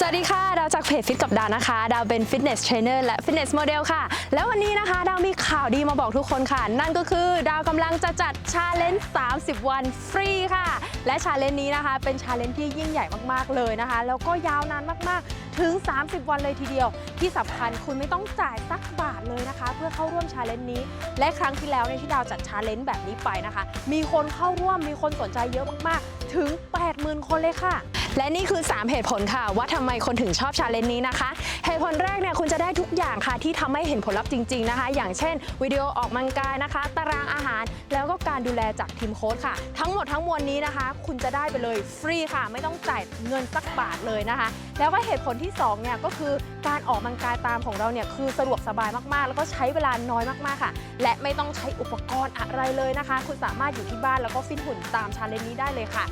สวัสดีค่ะ ดาวจากเพจฟิตกับดาวนะคะ ดาวเป็นฟิตเนสเทรนเนอร์และฟิตเนสโมเดลค่ะ แล้ววันนี้นะคะ ดาวมีข่าวดีมาบอกทุกคนค่ะ นั่นก็คือดาวกำลังจะจัดชาเลนจ์30 วันฟรีค่ะ และชาเลนจ์นี้นะคะ เป็นชาเลนจ์ที่ยิ่งใหญ่มากๆเลยนะคะ แล้วก็ยาวนานมากๆ ถึง 30 วันเลยทีเดียว ที่สำคัญคุณไม่ต้องจ่ายสักบาทเลยนะคะ เพื่อเข้าร่วมชาเลนจ์นี้ และครั้งที่แล้วเนี่ยที่ดาวจัดชาเลนจ์แบบนี้ไปนะคะ มีคนเข้าร่วมมีคนสนใจเยอะมากๆ ถึง 80,000 คนเลยค่ะ และนี่คือ 3 เหตุผลค่ะ ว่าทำไมคนถึงชอบชาเลนจ์นี้นะคะ เหตุผลแรกเนี่ยคุณจะได้ทุกอย่างค่ะที่ทำให้เห็นผลลัพธ์จริง ๆนะคะ อย่างเช่น วิดีโอออกกำลังกายนะคะ ตารางอาหาร แล้วก็การดูแลจากทีมโค้ชค่ะ ทั้งหมดทั้งมวลนี้นะคะ คุณจะได้ไปเลยฟรีค่ะ ไม่ต้องจ่ายเงินสักบาทเลยนะคะ แล้วก็เหตุผลที่สองเนี่ยก็คือการออกกำลังกายตามของเราเนี่ยคือสะดวกสบายมากๆ แล้วก็ใช้เวลาน้อยมากๆค่ะ และไม่ต้องใช้อุปกรณ์อะไรเลยนะคะ คุณสามารถอยู่ที่บ้านแล้วก็ฟิตหุ่นตามชาเลนจ์นี้ได้เลยค่ะ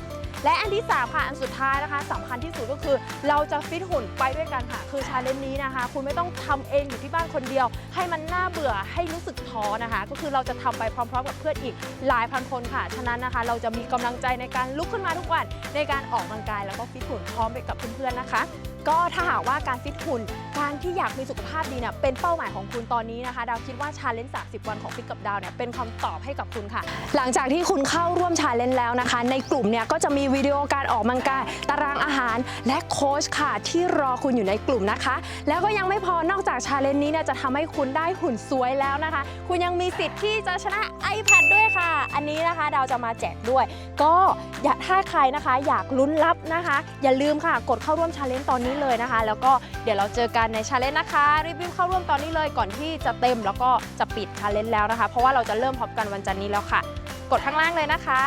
และอันที่3ค่ะอันสุดท้ายนะคะสำคัญที่สุดก็คือ เราจะฟิตหุ่นไปด้วยกันค่ะ คือชาเลนจ์นี้นะคะ คุณไม่ต้องทำเองอยู่ที่บ้านคนเดียว ให้มันน่าเบื่อให้รู้สึกท้อนะคะ ก็คือเราจะทำไปพร้อม ๆ กับเพื่อนอีกหลายพันคนค่ะ ฉะนั้นนะคะ เราจะมีกำลังใจในการลุกขึ้นมาทุกวันในการออกกำลังกายแล้วก็ฟิตหุ่นพร้อมไปกับเพื่อนๆนะคะ ก็ถ้าหากว่าการฟิตหุ่น การที่อยากมีสุขภาพดีเนี่ยเป็นเป้าหมายของคุณตอนนี้นะคะ ดาวคิดว่าชาเลนจ์30 วันของฟิตกับดาวเนี่ยเป็นคำตอบให้กับคุณค่ะ หลังจากที่คุณเข้าร่วมชาเลนจ์แล้วนะคะ ในกลุ่มเนี่ยก็จะมีวิดีโอการออกกำลังกายตารางอาหาร และโค้ชค่ะที่รอคุณอยู่ในกลุ่มนะคะ แล้วก็ยังไม่พอนอกจากชาเลนจ์นี้เนี่ยจะทำให้คุณได้หุ่นสวยแล้วนะคะ คุณยังมีสิทธิ์ที่จะชนะ iPad ด้วยค่ะ อันนี้นะคะดาวจะมาแจกด้วย ก็อย่าถ้าใครนะคะ อยากลุ้นรับนะคะ อย่าลืมค่ะ กดเข้าร่วมชาเลนจ์ตอนนี้เลยนะคะ แล้วก็เดี๋ยวเราเจอกันในชาเลนจ์นะคะรีบๆเข้าร่วมตอนนี้เลยก่อนที่จะเต็มแล้วก็จะปิดชาเลนจ์แล้วนะคะ เพราะว่าเราจะเริ่มพร้อมกันวันจันทร์นี้แล้วค่ะ กดข้างล่างเลยนะคะ